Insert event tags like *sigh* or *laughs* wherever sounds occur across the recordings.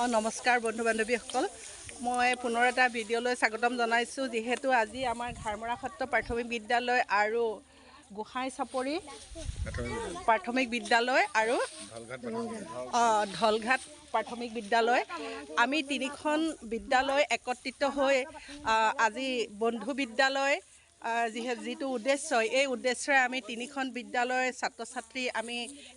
অঁ নমস্কাৰ বন্ধু বান্ধৱীসকল মই পুনৰ এটা ভিডিঅ'লৈ স্বাগতম জনাইছোঁ যিহেতু আজি আমাৰ ঘাৰমৰা সত্ৰ প্ৰাথমিক বিদ্যালয় আৰু গোসাঁই চাপৰি প্ৰাথমিক বিদ্যালয় আৰু অঁ ঢলঘাট প্ৰাথমিক বিদ্যালয়। আমি তিনিখন বিদ্যালয় একত্ৰিত হৈ আজি বন্ধু বিদ্যালয় যিহে যিটো উদ্দেশ্য এই উদ্দেশ্যৰে আমি তিনিখন বিদ্যালয়ৰ ছাত্ৰ ছাত্ৰী আমি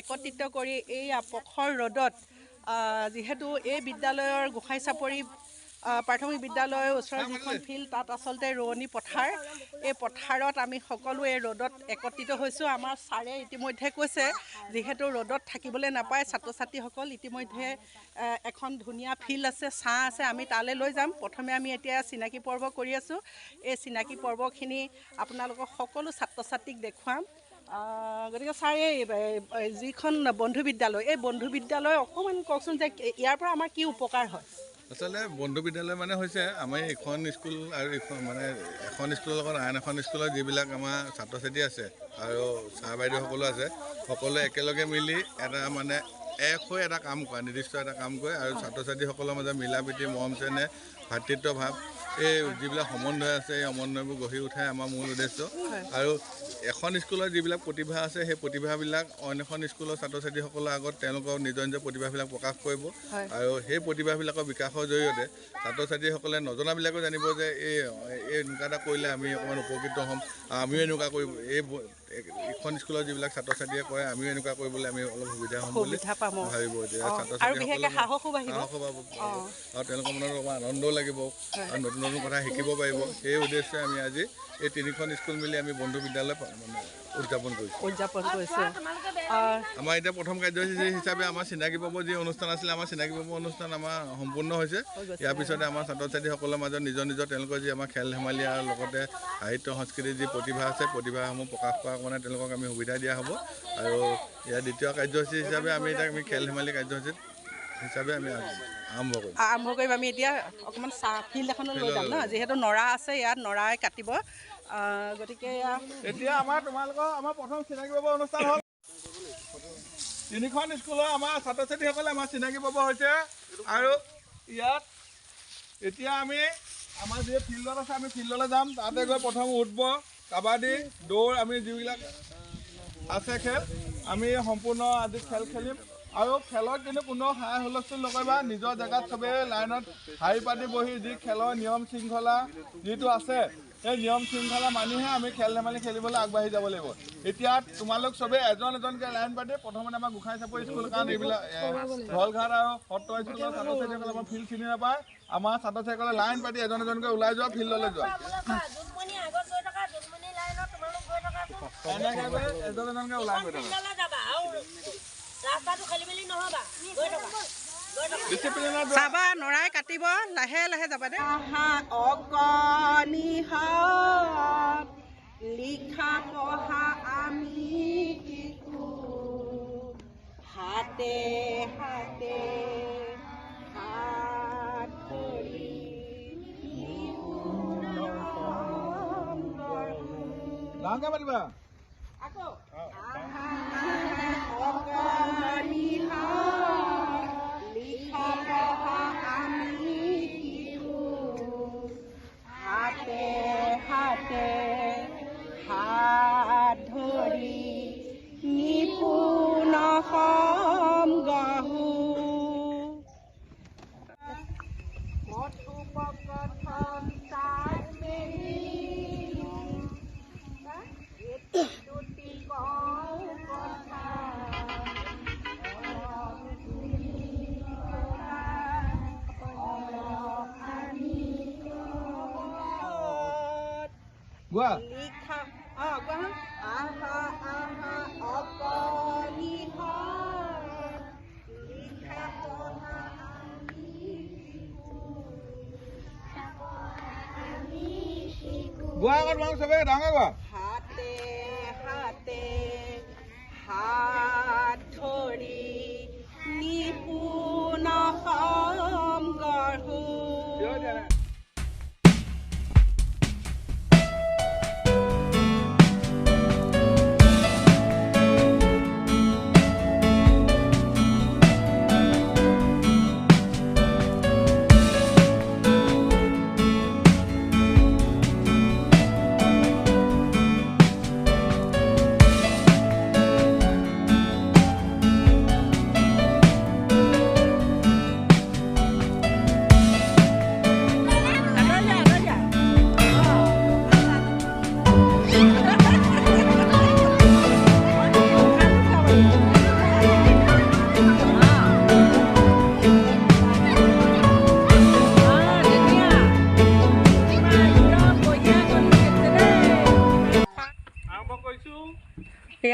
একত্ৰিত কৰি এই প্ৰখৰ ৰ'দত যিহেতু এই বিদ্যালয়ৰ গোসাঁই চাপৰি প্ৰাথমিক বিদ্যালয়ৰ ওচৰত যিখন ফিল্ড তাত আচলতে ৰোৱনী পথাৰ। এই পথাৰত আমি সকলোৱে ৰ'দত একত্ৰিত হৈছোঁ। আমাৰ ছাৰে ইতিমধ্যে কৈছে যিহেতু ৰ'দত থাকিবলৈ নাপায় ছাত্ৰ ছাত্ৰীসকল ইতিমধ্যে এখন ধুনীয়া ফিল্ড আছে ছাঁ আছে আমি তালৈ লৈ যাম। প্ৰথমে আমি এতিয়া চিনাকি পৰ্ব কৰি আছোঁ। এই চিনাকি পৰ্বখিনি আপোনালোকক সকলো ছাত্ৰ ছাত্ৰীক দেখুৱাম। গতিকে ছাৰ এই যিখন বন্ধু বিদ্যালয় এই বন্ধু বিদ্যালয় অকণমান কওকচোন যে ইয়াৰ পৰা আমাৰ কি উপকাৰ হয়? আচলতে বন্ধু বিদ্যালয় মানে হৈছে আমাৰ এখন স্কুল আৰু এখন মানে এখন স্কুলৰ লগত আন এখন স্কুলৰ যিবিলাক আমাৰ ছাত্ৰ ছাত্ৰী আছে আৰু ছাৰ বাইদেউসকলো আছে সকলোৱে একেলগে মিলি এটা মানে এক হৈ এটা কাম কৰে নিৰ্দিষ্ট এটা কাম কৰে আৰু ছাত্ৰ ছাত্ৰীসকলৰ মাজত মিলা প্ৰীতি মৰম চেনেহ ভাতৃত্ব ভাৱ এই যিবিলাক সমন্বয় আছে এই সমন্বয়বোৰ গঢ়ি উঠাই আমাৰ মূল উদ্দেশ্য। আৰু এখন স্কুলৰ যিবিলাক প্ৰতিভা আছে সেই প্ৰতিভাবিলাক অইন এখন স্কুলৰ ছাত্ৰ ছাত্ৰীসকলৰ আগত তেওঁলোকৰ নিজৰ নিজৰ প্ৰতিভাবিলাক প্ৰকাশ কৰিব। আৰু সেই প্ৰতিভাবিলাকৰ বিকাশৰ জৰিয়তে ছাত্ৰ ছাত্ৰীসকলে নজনাবিলাকো জানিব যে এই এনেকুৱা এটা কৰিলে আমি অকণমান উপকৃত হ'ম আমিও এনেকুৱা কৰিব এই এইখন স্কুলৰ যিবিলাক ছাত্ৰ ছাত্ৰীয়ে কৰে আমিও এনেকুৱা কৰিবলৈ আমি অলপ সুবিধা হ'ম বুলি। ভাবিব এতিয়া। ছাত্ৰ ছাত্ৰীসকলে সাহসো পাব আৰু তেওঁলোকৰ মনত অকণমান আনন্দও লাগিব। আৰু নতুন নতুন কথা শিকিব পাৰিব। সেই উদ্দেশ্যে আমি আজি এই তিনিখন স্কুল মিলি আমি বন্ধু বিদ্যালয় মানে উদযাপন কৰিছোঁ। উদযাপন কৰিছে। আমাৰ এতিয়া প্ৰথম কাৰ্যসূচী হিচাপে আমাৰ চিনাকি পৰ্ব যি অনুষ্ঠান আছিলে আমাৰ চিনাকি পৰ্ব অনুষ্ঠান আমাৰ সম্পূৰ্ণ হৈছে। ইয়াৰ পিছতে আমাৰ ছাত্ৰ ছাত্ৰীসকলৰ মাজত নিজৰ নিজৰ তেওঁলোকৰ যি আমাৰ খেল ধেমালি আৰু লগতে সাহিত্য সংস্কৃতিৰ যি প্ৰতিভা আছে প্ৰতিভাসমূহ প্ৰকাশ কৰাৰ কাৰণে তেওঁলোকক আমি সুবিধা দিয়া হ'ব। আৰু ইয়াৰ দ্বিতীয় কাৰ্যসূচী হিচাপে আমি এতিয়া আমি খেল ধেমালি কাৰ্যসূচীত হিচাপে আমি আৰম্ভ কৰিম। আৰম্ভ কৰিম। আমি এতিয়া অকণমান চাহ ফিল্ড এখনত লৈ যাম ন? যিহেতু নৰা আছে ইয়াত নৰাই কাটিব। গতিকে এতিয়া আমাৰ তোমালোকৰ আমাৰ প্ৰথম চিনাকি পাব অনুষ্ঠান হ'ল। তিনিখন স্কুলৰ আমাৰ ছাত্ৰ ছাত্ৰীসকলে আমাৰ চিনাকি পাব হৈছে। আৰু ইয়াত এতিয়া আমি আমাৰ যি ফিল্ডত আছে আমি ফিল্ডলৈ যাম। তাতে গৈ প্ৰথম উঠব। কাবাডী দৌৰ আমি যিবিলাক আছে খেল আমি সম্পূৰ্ণ আজি খেল খেলিম। আৰু খেলত কিন্তু কোনো হাই হুলস্থুল নকৰিবা। নিজৰ জেগাত চবেই লাইনত শাৰী পাতি বহি যি খেলৰ নিয়ম শৃংখলা যিটো আছে সেই নিয়ম শৃংখলা মানিহে আমি খেল ধেমালি খেলিবলৈ আগবাঢ়ি যাব লাগিব। এতিয়া তোমালোক চবেই এজন এজনকৈ লাইন পাতি প্ৰথমতে আমাৰ গোসাঁই চাপৰি স্কুল কাৰণ এইবিলাক ঢলঘাট আৰু সত্ৰ স্কুলৰ ছাত্ৰ ছাত্ৰীসকলে আমাৰ ফিল্ড চিনি নাপায়। আমাৰ ছাত্ৰ ছাত্ৰীসকলে লাইন পাতি এজন এজনকৈ ওলাই যোৱা ফিল্ডলৈ যোৱা। এনেকৈ এজন এজনকৈ ওলাই গৈ থকা। ফিল্ডলৈ যাবা আৰু ৰাস্তাটো খেলি মেলি নহ'বা। গৈ থকা। গৈ থকা ডিচিপ্লিনত চাবা নৰাই কাটিব লাহে লাহে যাবা দেই। অকণি লিখা পঢ়া আমি হাতে হাতে হাত ধৰি ডাঙৰকৈ পাতিবা। গোৱা লিখা। অঁ কোৱা আহা আহা অকণি হয়? লিখা পঢ়া গোৱা আগত তোমালোক চবেই ডাঙৰ গোৱা হাতে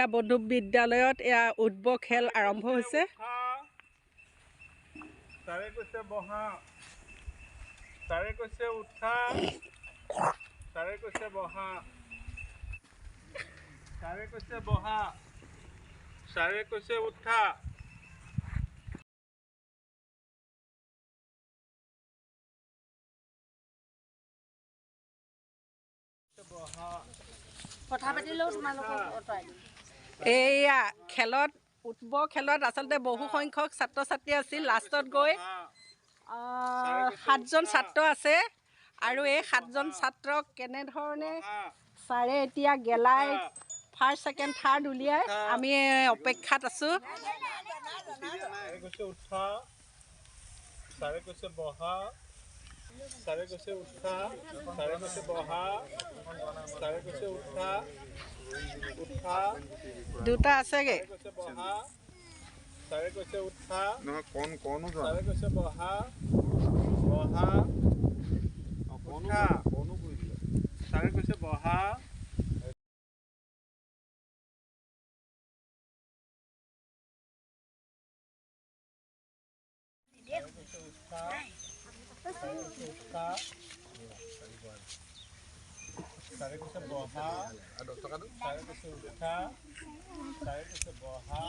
এয়া বন্ধু বিদ্যালয়ত এয়া উদ্ভ খেল আৰম্ভ হৈছে। তাৰে কৈছে বহা। তাৰে কৈছে উঠা। তাৰে কৈছে বহা। তাৰে কৈছে বহা। ছাৰে কৈছে উঠা। কথা পাতিলেও তোমালোকক দিম। এইয়া খেলত উদ্ভ খেলত আচলতে বহু সংখ্যক ছাত্ৰ ছাত্ৰী আছিল লাষ্টত গৈ। সাতজন ছাত্ৰ আছে আৰু এই সাতজন ছাত্ৰক কেনেধৰণে ছাৰে এতিয়া গেলাই ফাৰ্ষ্ট ছেকেণ্ড থাৰ্ড উলিয়াই আমি অপেক্ষাত আছোঁ। ছাৰে কৈছে উঠা। ছাৰে কৈছে বহা ছাৰে কৈছে উঠা ছাৰে কৈছে বহা ছাৰে কৈছে উঠা উঠা দুটা আছেগৈ কৈছে বহা ছাৰে কৈছে উঠা নহয় কণ কণো ছাৰে কৈছে বহা বহা উঠা ছাৰে কৈছে বহা। কৈছে বহা কৈছে উঠা কৈছে বহা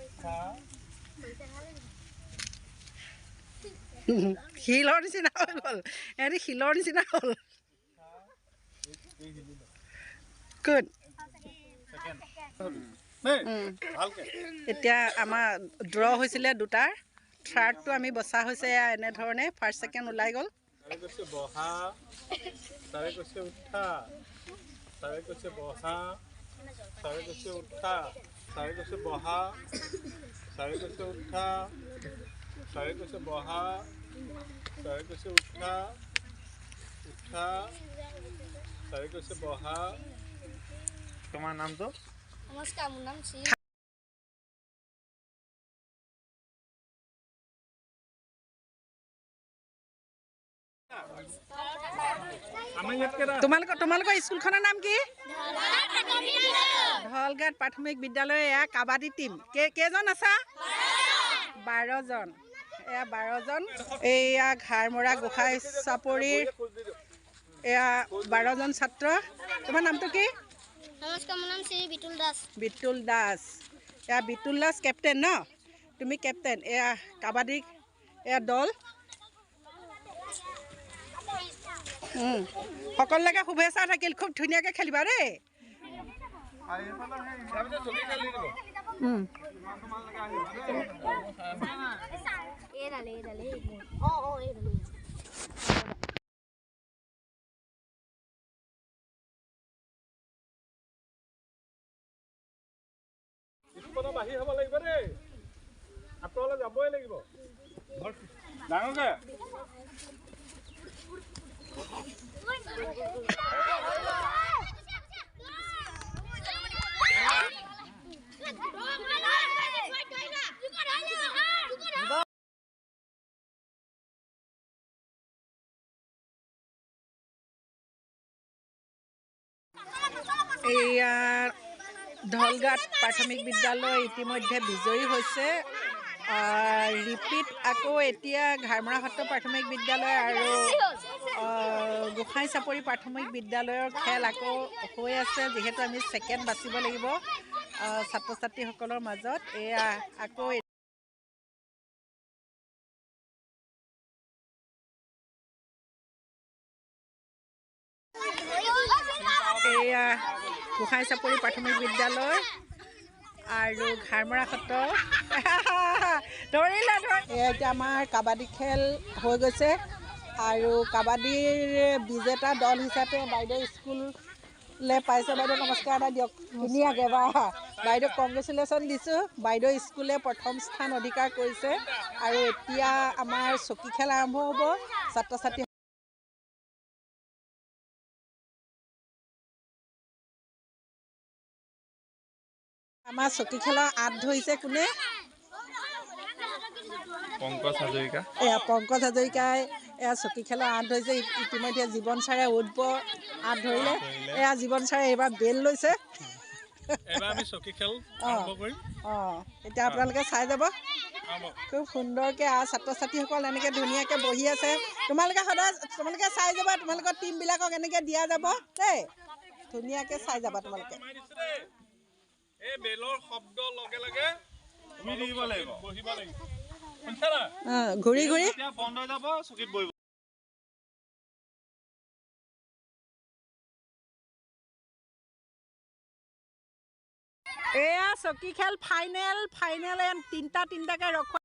উঠা শিলৰ নিচিনা হৈ গ'ল। সিহঁতি শিলৰ নিচিনা হ'ল। গুড ভালকে এতিয়া আমাৰ ড্ৰ হৈছিলে দুটাৰ। থাৰ্ডটো আমি বচা হৈছে এনেধৰণে। ফাৰ্ষ্ট ছেকেণ্ড ওলাই গ'ল। তাৰে কৈছে বহা তাৰে কৈছে উঠা তাৰে কৈছে বহা তাৰে কৈছে উঠা তাৰে কৈছে বহা তাৰে কৈছে উঠা তাৰে কৈছে বহা তাৰে কৈছে উঠা উঠা তাৰে কৈছে বহা তোমাৰ নামটো নমস্কাৰ মোৰ নাম শ্ৰী আমাৰ ইয়াত কেইটা তোমালোকৰ তোমালোকৰ স্কুলখনৰ নাম কি? ঢলগাট প্ৰাথমিক বিদ্যালয় এয়া কাবাডী টীম। কেইজন আছা? বাৰজন। এয়া বাৰজন। এয়া ঘাৰমৰা গোসাঁই চাপৰিৰ এয়া বাৰজন ছাত্ৰ। তোমাৰ নামটো কি? নমস্কাৰ মোৰ নাম শ্ৰী বিতুল দাস। বিতুল দাস। এয়া বিতুল দাস কেপ্টেইন ন? তুমি কেপ্টেইন। এয়া কাবাডী এয়া দল। সকলোলৈকে শুভেচ্ছা থাকিল। খুব ধুনীয়াকৈ খেলিবা দেই। ডাঙৰকে এইয়া ঢলগাট প্ৰাথমিক বিদ্যালয় ইতিমধ্যে বিজয়ী হৈছে। ৰিপিট আকৌ এতিয়া ঘাৰমৰা সত্ৰ প্ৰাথমিক বিদ্যালয় আৰু গোসাঁই চাপৰি প্ৰাথমিক বিদ্যালয়ৰ খেল আকৌ হৈ আছে যিহেতু আমি ছেকেণ্ড বাচিব লাগিব ছাত্ৰ ছাত্ৰীসকলৰ মাজত। এয়া আকৌ এয়া গোসাঁই চাপৰি প্ৰাথমিক বিদ্যালয়। আৰু ঘাৰমৰা সত্ৰ। *laughs* এয়া এতিয়া আমাৰ কাবাডী খেল হৈ গৈছে আৰু কাবাডীৰ বিজেতা দল হিচাপে বাইদেউ স্কুললৈ পাইছে। বাইদেউ নমস্কাৰ এটা দিয়ক। ধুনীয়াকৈ বা। বাইদেউক কংগ্ৰেচুলেশ্যন দিছোঁ। বাইদেউ স্কুলে প্ৰথম স্থান অধিকাৰ কৰিছে আৰু এতিয়া আমাৰ চকী খেল আৰম্ভ হ'ব। ছাত্ৰ ছাত্ৰী আমাৰ চকী খেলৰ আঁত ধৰিছে কোনে? পংকজ হাজৰিকা। এয়া পংকজ হাজৰিকাই এয়া চকী খেলৰ আঁত ধৰিছে। ইতিমধ্যে জীৱন ছাৰে উদ্ভ আঁত ধৰিলে। এয়া জীৱন ছাৰে এইবাৰ বেল লৈছে। অঁ। এতিয়া আপোনালোকে চাই যাব। খুব সুন্দৰকৈ আৰু ছাত্ৰ ছাত্ৰীসকল এনেকৈ ধুনীয়াকৈ বহি আছে। তোমালোকে সদায় তোমালোকে চাই যাবা। তোমালোকৰ টীমবিলাকক এনেকৈ দিয়া যাব। দেই। ধুনীয়াকৈ চাই যাবা তোমালোকে। এই বেলৰ শব্দ লগে লগে দিব লাগিব। বহিব লাগিব। শুনিছা না? অঁ ঘূৰি ঘূৰি। বন্ধ হৈ যাব চকীত বহিব। এয়া চকী খেল ফাইনেল ফাইনেল তিনিটা তিনিটাকৈ ৰখোৱা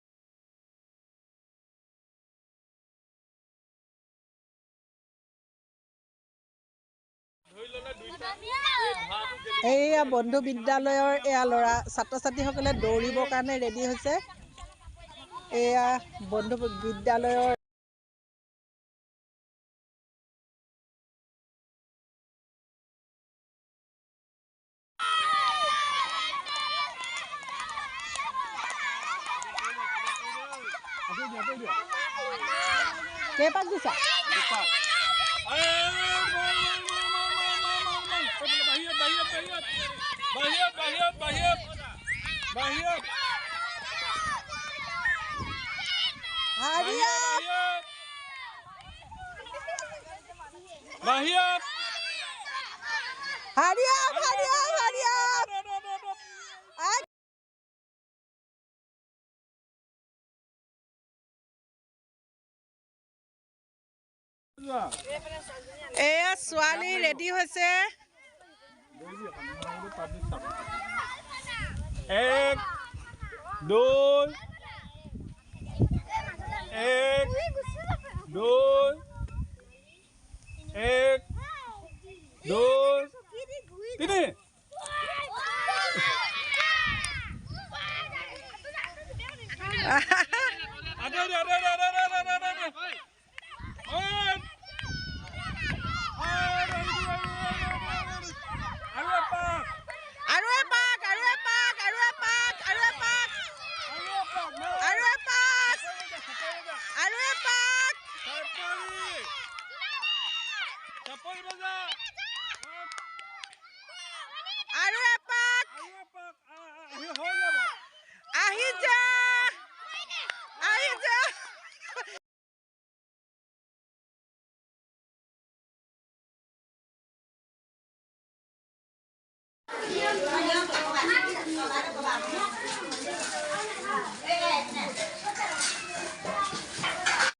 এইয়া বন্ধু বিদ্যালয়ৰ এয়া ল'ৰা ছাত্ৰ ছাত্ৰীসকলে দৌৰিবৰ কাৰণে ৰেডি হৈছে। এয়া বন্ধু বিদ্যালয়ৰ Bahiat. Bahiat. Bahiat. Hurry up, hurry up, hurry up. এয়া ছোৱালী ৰেডি হৈছে Ek Đôi Ek Đôi Ek Đôi Tí đi Ha ha